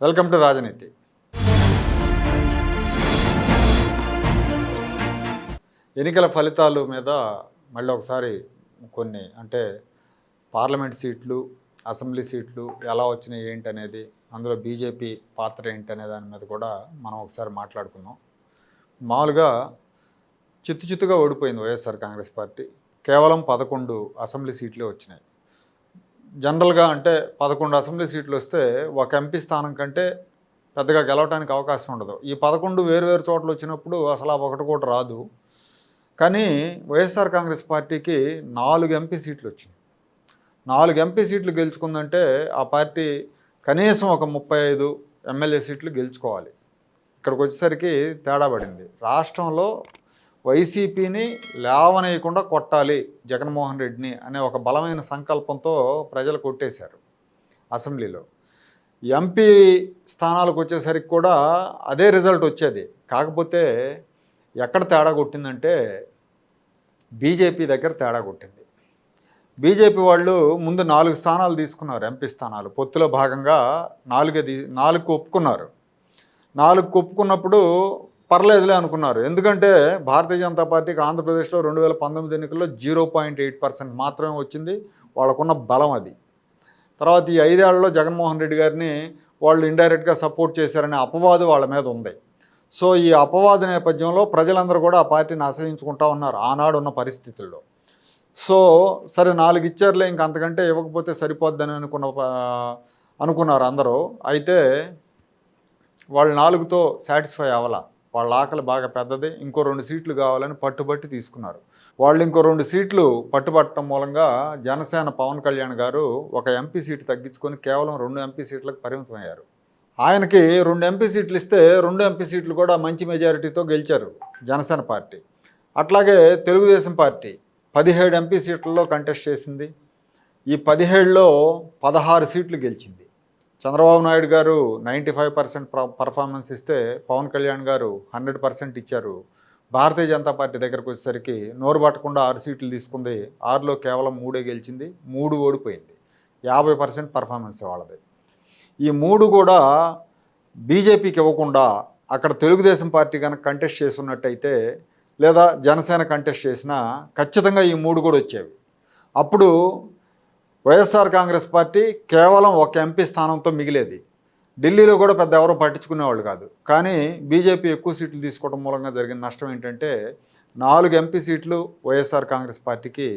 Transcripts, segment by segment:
Welcome to రాజనీతి. ఎన్నికల ఫలితాలు మీద మళ్ళీ ఒకసారి కొన్ని అంటే పార్లమెంట్ సీట్లు అసెంబ్లీ సీట్లు ఎలా వచ్చినాయి ఏంటి అనేది అందులో బీజేపీ పాత్ర ఏంటి అనే దాని మీద కూడా మనం ఒకసారి మాట్లాడుకుందాం. మామూలుగా చిత్తు చిత్తుగా ఓడిపోయింది వైఎస్ఆర్ కాంగ్రెస్ పార్టీ. కేవలం పదకొండు అసెంబ్లీ సీట్లే వచ్చినాయి. జనరల్గా అంటే పదకొండు అసెంబ్లీ సీట్లు వస్తే ఒక ఎంపీ స్థానం కంటే పెద్దగా గెలవడానికి అవకాశం ఉండదు. ఈ పదకొండు వేరు వేరు చోట్ల వచ్చినప్పుడు అసలు ఒకటి కూడా రాదు. కానీ వైఎస్ఆర్ కాంగ్రెస్ పార్టీకి నాలుగు ఎంపీ సీట్లు వచ్చింది నాలుగు ఎంపీ సీట్లు గెలుచుకుందంటే ఆ పార్టీ కనీసం ఒక ముప్పై ఐదు ఎమ్మెల్యే సీట్లు గెలుచుకోవాలి. ఇక్కడికి వచ్చేసరికి తేడా పడింది. రాష్ట్రంలో వైసీపీని లేవనేయకుండా కొట్టాలి జగన్మోహన్ రెడ్డిని అనే ఒక బలమైన సంకల్పంతో ప్రజలు కొట్టేశారు అసెంబ్లీలో. ఎంపీ స్థానాలకు వచ్చేసరికి కూడా అదే రిజల్ట్ వచ్చేది. కాకపోతే ఎక్కడ తేడా కొట్టిందంటే బీజేపీ దగ్గర తేడా కొట్టింది. బీజేపీ వాళ్ళు ముందు నాలుగు స్థానాలు తీసుకున్నారు ఎంపీ స్థానాలు. పొత్తులో భాగంగా నాలుగే నాలుగు ఒప్పుకున్నారు. నాలుగు ఒప్పుకున్నప్పుడు పర్లేదులే అనుకున్నారు. ఎందుకంటే భారతీయ జనతా పార్టీకి ఆంధ్రప్రదేశ్లో రెండు వేల పంతొమ్మిది ఎన్నికల్లో జీరో పాయింట్ ఎయిట్ పర్సెంట్ మాత్రమే వచ్చింది. వాళ్ళకున్న బలం అది. తర్వాత ఈ ఐదేళ్ళలో జగన్మోహన్ రెడ్డి గారిని వాళ్ళు ఇండైరెక్ట్గా సపోర్ట్ చేశారనే అపవాదు వాళ్ళ మీద ఉంది. సో ఈ అపవాదు నేపథ్యంలో ప్రజలందరూ కూడా ఆ పార్టీని ఆశ్రయించుకుంటా ఉన్నారు ఆనాడు ఉన్న పరిస్థితుల్లో. సో సరే నాలుగు ఇచ్చారులే ఇంక అంతకంటే ఇవ్వకపోతే సరిపోద్దని అనుకున్న అనుకున్నారు అందరూ. అయితే వాళ్ళు నాలుగుతో సాటిస్ఫై అవ్వాల? వాళ్ళ ఆకలి బాగా పెద్దది ఇంకో రెండు సీట్లు కావాలని పట్టుబట్టి తీసుకున్నారు. వాళ్ళు ఇంకో రెండు సీట్లు పట్టుబట్టడం మూలంగా జనసేన పవన్ కళ్యాణ్ గారు ఒక ఎంపీ సీటు తగ్గించుకొని కేవలం రెండు ఎంపీ సీట్లకు పరిమితమయ్యారు. ఆయనకి రెండు ఎంపీ సీట్లు ఇస్తే రెండు ఎంపీ సీట్లు కూడా మంచి మెజారిటీతో గెలిచారు జనసేన పార్టీ. అట్లాగే తెలుగుదేశం పార్టీ పదిహేడు ఎంపీ సీట్లలో కంటెస్ట్ చేసింది. ఈ పదిహేడులో పదహారు సీట్లు గెలిచింది. చంద్రబాబు నాయుడు గారు నైంటీ ఫైవ్ పర్సెంట్ పర్ఫార్మెన్స్ ఇస్తే పవన్ కళ్యాణ్ గారు హండ్రెడ్ పర్సెంట్ ఇచ్చారు. భారతీయ జనతా పార్టీ దగ్గరకు వచ్చేసరికి నోరు పట్టకుండా ఆరు సీట్లు తీసుకుంది. ఆరులో కేవలం మూడే గెలిచింది. మూడు ఓడిపోయింది. యాభై పర్సెంట్ పర్ఫార్మెన్స్ వాళ్ళది. ఈ మూడు కూడా బీజేపీకి ఇవ్వకుండా అక్కడ తెలుగుదేశం పార్టీ కనుక కంటెస్ట్ చేస్తున్నట్టయితే లేదా జనసేన కంటెస్ట్ చేసినా ఖచ్చితంగా ఈ మూడు కూడా వచ్చేవి. అప్పుడు వైఎస్ఆర్ కాంగ్రెస్ పార్టీ కేవలం ఒక ఎంపీ స్థానంతో మిగిలేది. ఢిల్లీలో కూడా పెద్ద ఎవరో పట్టించుకునేవాళ్ళు కాదు. కానీ బీజేపీ ఎక్కువ సీట్లు తీసుకోవడం మూలంగా జరిగిన నష్టం ఏంటంటే నాలుగు ఎంపీ సీట్లు వైఎస్ఆర్ కాంగ్రెస్ పార్టీకి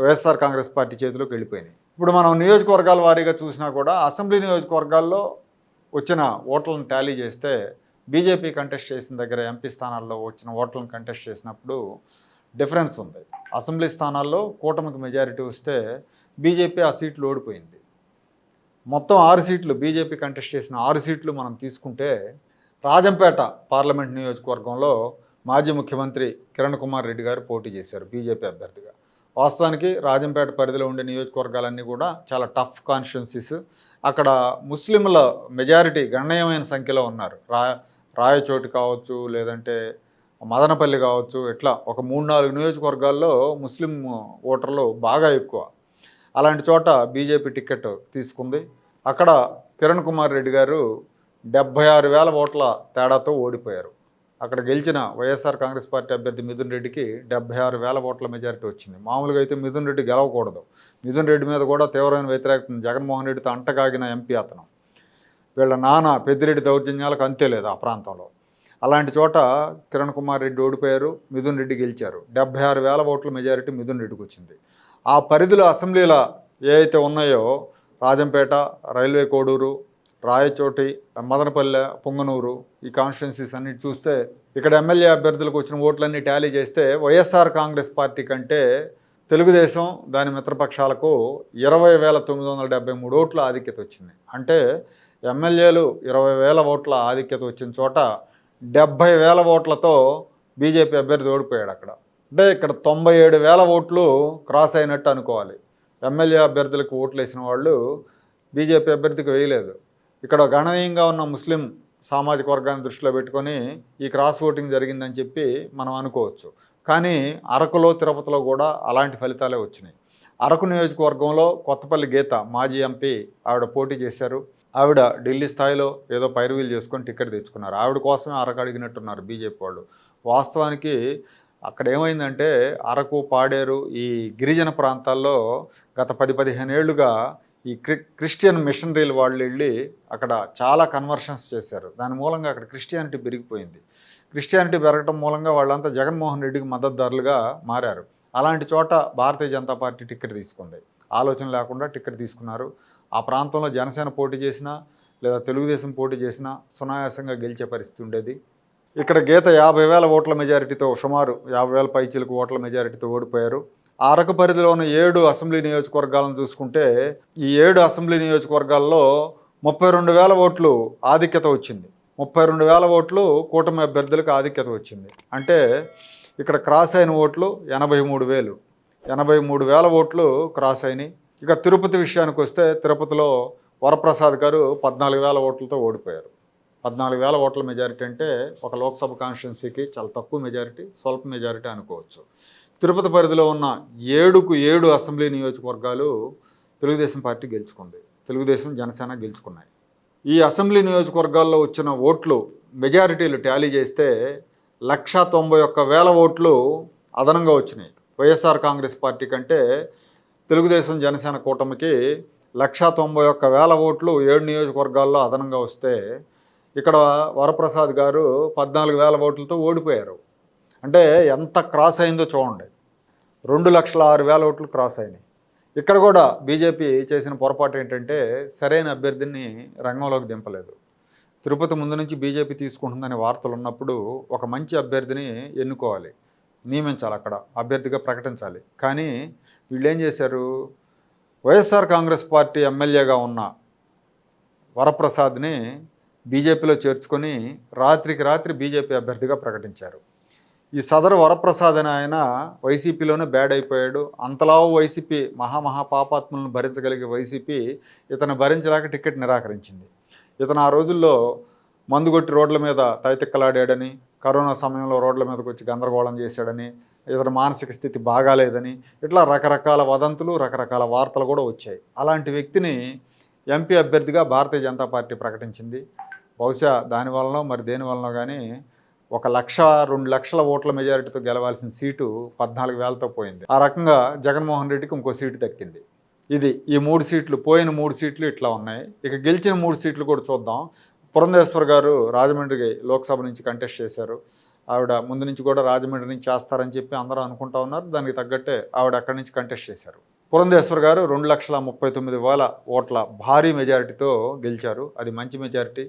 వైఎస్ఆర్ కాంగ్రెస్ పార్టీ చేతిలోకి వెళ్ళిపోయినాయి. ఇప్పుడు మనం నియోజకవర్గాల వారీగా చూసినా కూడా అసెంబ్లీ నియోజకవర్గాల్లో వచ్చిన ఓట్లను టాలీ చేస్తే బీజేపీ కంటెస్ట్ చేసిన దగ్గర ఎంపీ స్థానాల్లో వచ్చిన ఓట్లను కంటెస్ట్ చేసినప్పుడు డిఫరెన్స్ ఉంది. అసెంబ్లీ స్థానాల్లో కూటమికి మెజారిటీ వస్తే బీజేపీ ఆ సీట్లు ఓడిపోయింది. మొత్తం ఆరు సీట్లు బీజేపీ కంటెస్ట్ చేసిన ఆరు సీట్లు మనం తీసుకుంటే రాజంపేట పార్లమెంట్ నియోజకవర్గంలో మాజీ ముఖ్యమంత్రి కిరణ్ కుమార్ రెడ్డి గారు పోటీ చేశారు బీజేపీ అభ్యర్థిగా. వాస్తవానికి రాజంపేట పరిధిలో ఉండే నియోజకవర్గాలన్నీ కూడా చాలా టఫ్ కాన్స్టిట్యున్సీస్. అక్కడ ముస్లింల మెజారిటీ గణనీయమైన సంఖ్యలో ఉన్నారు. రా రాయచోటి కావచ్చు లేదంటే మదనపల్లి కావచ్చు ఇట్లా ఒక మూడు నాలుగు నియోజకవర్గాల్లో ముస్లిం ఓటర్లు బాగా ఎక్కువ. అలాంటి చోట బీజేపీ టికెట్ తీసుకుంది. అక్కడ కిరణ్ కుమార్ రెడ్డి గారు డెబ్భై ఆరు వేల ఓట్ల తేడాతో ఓడిపోయారు. అక్కడ గెలిచిన వైఎస్ఆర్ కాంగ్రెస్ పార్టీ అభ్యర్థి మిథున్ రెడ్డికి డెబ్బై ఆరు వేల ఓట్ల మెజారిటీ వచ్చింది. మామూలుగా అయితే మిథున్ రెడ్డి గెలవకూడదు. మిథున్ రెడ్డి మీద కూడా తీవ్రమైన వ్యతిరేకత. జగన్మోహన్ రెడ్డితో అంటగాగిన ఎంపీ అతను. వీళ్ళ నాన్న పెద్దిరెడ్డి దౌర్జన్యాలకు అంతే లేదు ఆ ప్రాంతంలో. అలాంటి చోట కిరణ్ కుమార్ రెడ్డి ఓడిపోయారు. మిథున్ రెడ్డి గెలిచారు. డెబ్బై ఆరు వేల ఓట్ల మెజారిటీ మిథున్ రెడ్డికి వచ్చింది. ఆ పరిధిలో అసెంబ్లీల ఏవైతే ఉన్నాయో రాజంపేట రైల్వే కోడూరు రాయచోటి మదనపల్లె పొంగనూరు ఈ కాన్స్టిట్యున్సీస్ అన్ని చూస్తే ఇక్కడ ఎమ్మెల్యే అభ్యర్థులకు వచ్చిన ఓట్లన్నీ టాలీ చేస్తే వైఎస్ఆర్ కాంగ్రెస్ పార్టీ కంటే తెలుగుదేశం దాని మిత్రపక్షాలకు ఇరవై వేల తొమ్మిది వందల డెబ్బై మూడు ఓట్ల ఆధిక్యత వచ్చింది. అంటే ఎమ్మెల్యేలు ఇరవై వేల ఓట్ల ఆధిక్యత వచ్చిన చోట డెబ్భై వేల ఓట్లతో బీజేపీ అభ్యర్థి ఓడిపోయాడు అక్కడ. అంటే ఇక్కడ తొంభై ఏడు వేల ఓట్లు క్రాస్ అయినట్టు అనుకోవాలి. ఎమ్మెల్యే అభ్యర్థులకు ఓట్లు వేసిన వాళ్ళు బీజేపీ అభ్యర్థికి వేయలేదు. ఇక్కడ గణనీయంగా ఉన్న ముస్లిం సామాజిక వర్గాన్ని దృష్టిలో పెట్టుకొని ఈ క్రాస్ ఓటింగ్ జరిగిందని చెప్పి మనం అనుకోవచ్చు. కానీ అరకులో తిరుపతిలో కూడా అలాంటి ఫలితాలే వచ్చినాయి. అరకు నియోజకవర్గంలో కొత్తపల్లి గీత మాజీ ఎంపీ ఆవిడ పోటీ చేశారు. ఆవిడ ఢిల్లీ స్థాయిలో ఏదో పైరువీలు చేసుకొని టికెట్ తెచ్చుకున్నారు. ఆవిడ కోసమే అరకు అడిగినట్టున్నారు బీజేపీ వాళ్ళు. వాస్తవానికి అక్కడ ఏమైందంటే అరకు పాడేరు ఈ గిరిజన ప్రాంతాల్లో గత పది పదిహేను ఏళ్ళుగా ఈ క్రి క్రిస్టియన్ మిషనరీలు వాళ్ళు వెళ్ళి అక్కడ చాలా కన్వర్షన్స్ చేశారు. దాని మూలంగా అక్కడ క్రిస్టియానిటీ పెరిగిపోయింది. క్రిస్టియానిటీ పెరగటం మూలంగా వాళ్ళంతా జగన్మోహన్ రెడ్డికి మద్దతుదారులుగా మారారు. అలాంటి చోట భారతీయ జనతా పార్టీ టికెట్ తీసుకుంది. ఆలోచన లేకుండా టికెట్ తీసుకున్నారు. ఆ ప్రాంతంలో జనసేన పోటీ చేసినా లేదా తెలుగుదేశం పోటీ చేసినా సునాయాసంగా గెలిచే పరిస్థితి ఉండేది. ఇక్కడ గీత యాభై వేల ఓట్ల మెజారిటీతో సుమారు యాభై వేల పైచీలకు ఓట్ల మెజారిటీతో ఓడిపోయారు. ఆ అరకు పరిధిలో ఉన్న ఏడు అసెంబ్లీ నియోజకవర్గాలను చూసుకుంటే ఈ ఏడు అసెంబ్లీ నియోజకవర్గాల్లో ముప్పై రెండు వేల ఓట్లు ఆధిక్యత వచ్చింది. ముప్పై రెండు వేల ఓట్లు కూటమి అభ్యర్థులకు ఆధిక్యత వచ్చింది. అంటే ఇక్కడ క్రాస్ అయిన ఓట్లు ఎనభై మూడు వేలు. ఎనభై మూడు వేల ఓట్లు క్రాస్ అయినాయి. ఇక తిరుపతి విషయానికి వస్తే తిరుపతిలో వరప్రసాద్ గారు పద్నాలుగు వేల ఓట్లతో ఓడిపోయారు. పద్నాలుగు వేల ఓట్ల మెజారిటీ అంటే ఒక లోక్సభ కాన్స్టిట్యున్సీకి చాలా తక్కువ మెజారిటీ స్వల్ప మెజారిటీ అనుకోవచ్చు. తిరుపతి పరిధిలో ఉన్న ఏడుకు ఏడు అసెంబ్లీ నియోజకవర్గాలు తెలుగుదేశం పార్టీ గెలుచుకుంది. తెలుగుదేశం జనసేన గెలుచుకున్నాయి. ఈ అసెంబ్లీ నియోజకవర్గాల్లో వచ్చిన ఓట్లు మెజారిటీలు టాలీ చేస్తే లక్ష తొంభై ఒక్క వేల ఓట్లు అదనంగా వచ్చినాయి. వైఎస్ఆర్ కాంగ్రెస్ పార్టీ కంటే తెలుగుదేశం జనసేన కూటమికి లక్ష తొంభై ఒక్క వేల ఓట్లు ఏడు నియోజకవర్గాల్లో అదనంగా వస్తే ఇక్కడ వరప్రసాద్ గారు పద్నాలుగు వేల ఓట్లతో ఓడిపోయారు. అంటే ఎంత క్రాస్ అయిందో చూడండి. రెండు లక్షల ఆరు వేల ఓట్లు క్రాస్ అయినాయి. ఇక్కడ కూడా బీజేపీ చేసిన పొరపాటు ఏంటంటే సరైన అభ్యర్థిని రంగంలోకి దింపలేదు. తిరుపతి ముందు నుంచి బీజేపీ తీసుకుంటుందనే వార్తలు ఉన్నప్పుడు ఒక మంచి అభ్యర్థిని ఎన్నుకోవాలి. నియమించాలి అక్కడ అభ్యర్థిగా ప్రకటించాలి. కానీ వీళ్ళు ఏం చేశారు? వైఎస్ఆర్ కాంగ్రెస్ పార్టీ ఎమ్మెల్యేగా ఉన్న వరప్రసాద్ని బీజేపీలో చేర్చుకొని రాత్రికి రాత్రి బీజేపీ అభ్యర్థిగా ప్రకటించారు. ఈ సదరు వరప్రసాద్ అని ఆయన వైసీపీలోనే బ్యాడ్ అయిపోయాడు. అంతలా వైసీపీ మహామహా పాపాత్ములను భరించగలిగే వైసీపీ ఇతను భరించలేక టికెట్ నిరాకరించింది. ఇతను ఆ రోజుల్లో మందుగొట్టి రోడ్ల మీద తైతిక్కలాడాడని కరోనా సమయంలో రోడ్ల మీదకి వచ్చి గందరగోళం చేశాడని ఇతని మానసిక స్థితి బాగాలేదని ఇట్లా రకరకాల వదంతులు రకరకాల వార్తలు కూడా వచ్చాయి. అలాంటి వ్యక్తిని ఎంపీ అభ్యర్థిగా భారతీయ జనతా పార్టీ ప్రకటించింది. బహుశా దాని వలన మరి దేని వలన కానీ ఒక లక్ష రెండు లక్షల ఓట్ల మెజారిటీతో గెలవాల్సిన సీటు పద్నాలుగు వేలతో పోయింది. ఆ రకంగా జగన్మోహన్ రెడ్డికి ఇంకో సీటు దక్కింది. ఇది ఈ మూడు సీట్లు పోయిన మూడు సీట్లు ఇట్లా ఉన్నాయి. ఇక గెలిచిన మూడు సీట్లు కూడా చూద్దాం. పురంధేశ్వర్ గారు రాజమండ్రి లోక్సభ నుంచి కంటెస్ట్ చేశారు. ఆవిడ ముందు నుంచి కూడా రాజమండ్రి నుంచి చేస్తారని చెప్పి అందరూ అనుకుంటా ఉన్నారు. దానికి తగ్గట్టే ఆవిడ అక్కడి నుంచి కంటెస్ట్ చేశారు. పురంధేశ్వర్ గారు రెండు లక్షల ముప్పై తొమ్మిది వేల ఓట్ల భారీ మెజారిటీతో గెలిచారు. అది మంచి మెజారిటీ.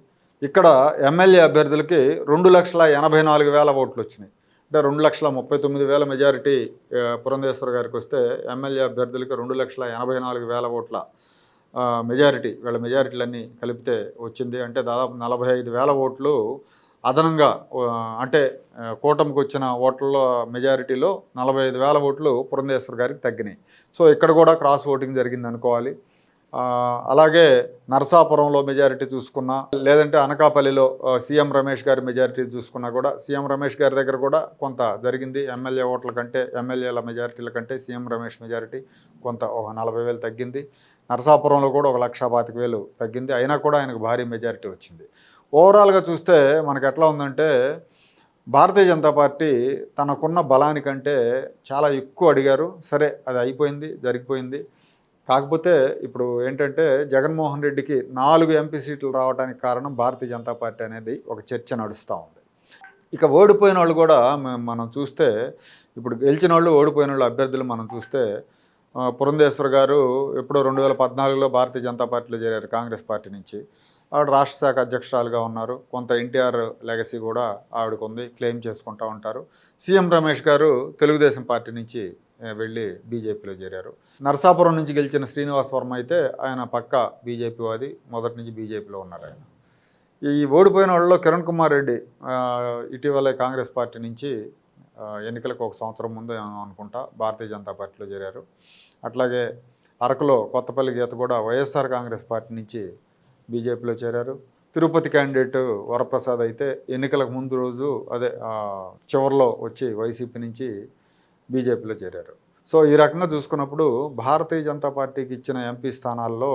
ఇక్కడ ఎమ్మెల్యే అభ్యర్థులకి రెండు లక్షల ఎనభై నాలుగు వేల ఓట్లు వచ్చినాయి. అంటే రెండు లక్షల ముప్పై తొమ్మిది వేల మెజారిటీ పురంధేశ్వర గారికి వస్తే ఎమ్మెల్యే అభ్యర్థులకి రెండు లక్షల ఎనభై నాలుగు వేల ఓట్ల మెజారిటీ వీళ్ళ మెజారిటీలన్నీ కలిపితే వచ్చింది. అంటే దాదాపు నలభై ఐదు వేల ఓట్లు అదనంగా అంటే కూటమికి వచ్చిన ఓట్లలో మెజారిటీలో నలభై ఐదు వేల ఓట్లు పురంధేశ్వర్ గారికి తగ్గినాయి. సో ఇక్కడ కూడా క్రాస్ ఓటింగ్ జరిగింది అనుకోవాలి అలాగే నరసాపురంలో మెజారిటీ చూసుకున్నా లేదంటే అనకాపల్లిలో సీఎం రమేష్ గారి మెజారిటీ చూసుకున్నా కూడా సీఎం రమేష్ గారి దగ్గర కూడా కొంత జరిగింది. ఎమ్మెల్యే ఓట్ల కంటే ఎమ్మెల్యేల మెజారిటీల కంటే సీఎం రమేష్ మెజారిటీ కొంత ఒక నలభై వేలు తగ్గింది. నరసాపురంలో కూడా ఒక లక్ష పాతిక వేలు తగ్గింది. అయినా కూడా ఆయనకు భారీ మెజారిటీ వచ్చింది. ఓవరాల్గా చూస్తే మనకు ఎట్లా ఉందంటే భారతీయ జనతా పార్టీ తనకున్న బలానికంటే చాలా ఎక్కువ అడిగారు. సరే అది అయిపోయింది జరిగిపోయింది. కాకపోతే ఇప్పుడు ఏంటంటే జగన్మోహన్ రెడ్డికి నాలుగు ఎంపీ సీట్లు రావడానికి కారణం భారతీయ జనతా పార్టీ అనేది ఒక చర్చ నడుస్తూ ఉంది. ఇక ఓడిపోయిన వాళ్ళు కూడా మనం చూస్తే ఇప్పుడు గెలిచిన వాళ్ళు ఓడిపోయిన వాళ్ళు అభ్యర్థులు మనం చూస్తే పురంధేశ్వర్ గారు ఎప్పుడో రెండు వేల పద్నాలుగులో భారతీయ జనతా పార్టీలో చేరారు కాంగ్రెస్ పార్టీ నుంచి. ఆవిడ రాష్ట్ర శాఖ అధ్యక్షురాలుగా ఉన్నారు. కొంత ఎన్టీఆర్ లెగసీ కూడా ఆవిడకు ఉంది క్లెయిమ్ చేసుకుంటూ ఉంటారు. సీఎం రమేష్ గారు తెలుగుదేశం పార్టీ నుంచి వెళ్ళి బీజేపీలో చేరారు. నర్సాపురం నుంచి గెలిచిన శ్రీనివాస్ వర్మ అయితే ఆయన పక్క బీజేపీ వాది మొదటి నుంచి బీజేపీలో ఉన్నారు ఆయన. ఈ ఓడిపోయిన వాళ్ళలో కిరణ్ కుమార్ రెడ్డి ఇటీవలే కాంగ్రెస్ పార్టీ నుంచి ఎన్నికలకు ఒక సంవత్సరం ముందు అనుకుంటా భారతీయ జనతా పార్టీలో చేరారు. అట్లాగే అరకులో కొత్తపల్లి గీత కూడా వైఎస్ఆర్ కాంగ్రెస్ పార్టీ నుంచి బీజేపీలో చేరారు. తిరుపతి క్యాండిడేట్ వరప్రసాద్ అయితే ఎన్నికలకు ముందు రోజు అదే చివరిలో వచ్చి వైసీపీ నుంచి బీజేపీలో చేరారు. సో ఈ రకంగా చూసుకున్నప్పుడు భారతీయ జనతా పార్టీకి ఇచ్చిన ఎంపీ స్థానాల్లో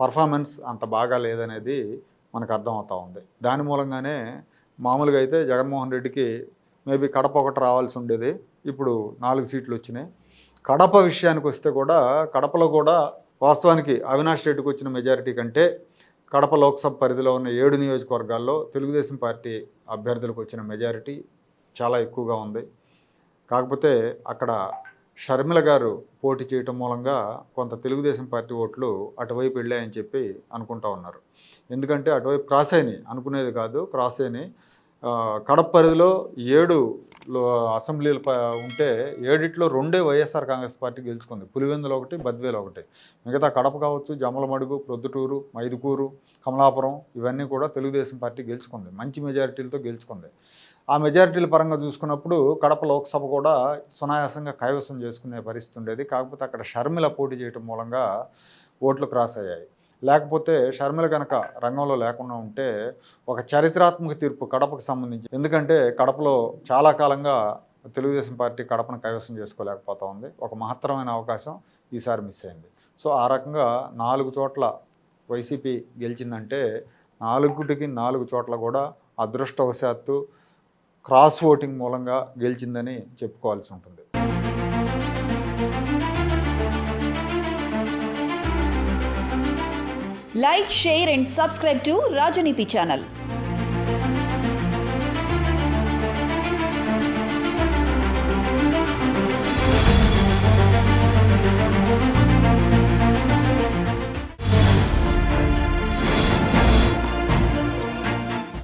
పర్ఫార్మెన్స్ అంత బాగా లేదనేది మనకు అర్థమవుతూ ఉంది. దాని మూలంగానే మామూలుగా అయితే జగన్మోహన్ రెడ్డికి మేబీ కడప ఒకటి రావాల్సి ఉండేది. ఇప్పుడు నాలుగు సీట్లు వచ్చినాయి. కడప విషయానికి వస్తే కూడా కడపలో కూడా వాస్తవానికి అవినాష్ రెడ్డికి వచ్చిన మెజారిటీ కంటే కడప లోక్సభ పరిధిలో ఉన్న ఏడు నియోజకవర్గాల్లో తెలుగుదేశం పార్టీ అభ్యర్థులకు వచ్చిన మెజారిటీ చాలా ఎక్కువగా ఉంది. కాకపోతే అక్కడ షర్మిల గారు పోటీ చేయటం మూలంగా కొంత తెలుగుదేశం పార్టీ ఓట్లు అటువైపు వెళ్ళాయని చెప్పి అనుకుంటా ఉన్నారు. ఎందుకంటే అటువైపు క్రాస్ అయినాయి అనుకునేది కాదు. క్రాస్ అయినాయి కడప పరిధిలో ఏడు అసెంబ్లీలు ప- ఉంటే ఏడిట్లో రెండే వైఎస్ఆర్ కాంగ్రెస్ పార్టీ గెలుచుకుంది. పులివెందులు ఒకటి బద్వేలు ఒకటి. మిగతా కడప కావచ్చు జమలమడుగు ప్రొద్దుటూరు మైదుకూరు కమలాపురం ఇవన్నీ కూడా తెలుగుదేశం పార్టీ గెలుచుకుంది. మంచి మెజారిటీలతో గెలుచుకుంది. ఆ మెజారిటీల పరంగా చూసుకున్నప్పుడు కడప లోక్సభ కూడా సునాయాసంగా కైవసం చేసుకునే పరిస్థితి ఉండేది. కాకపోతే అక్కడ షర్మిల పోటీ చేయటం మూలంగా ఓట్లు క్రాస్ అయ్యాయి. లేకపోతే షర్మిల కనుక రంగంలో లేకుండా ఉంటే ఒక చరిత్రాత్మక తీర్పు కడపకు సంబంధించి ఎందుకంటే కడపలో చాలా కాలంగా తెలుగుదేశం పార్టీ కడపను కైవసం చేసుకోలేకపోతా ఉంది. ఒక మహత్తరమైన అవకాశం ఈసారి మిస్ అయింది. సో ఆ రకంగా నాలుగు చోట్ల వైసీపీ గెలిచిందంటే నాలుగుటికి నాలుగు చోట్ల కూడా అదృష్టవశాత్తు క్రాస్ ఓటింగ్ మూలంగా గెలిచిందని చెప్పుకోవాల్సి ఉంటుంది. Like share and subscribe to Rajaneethi channel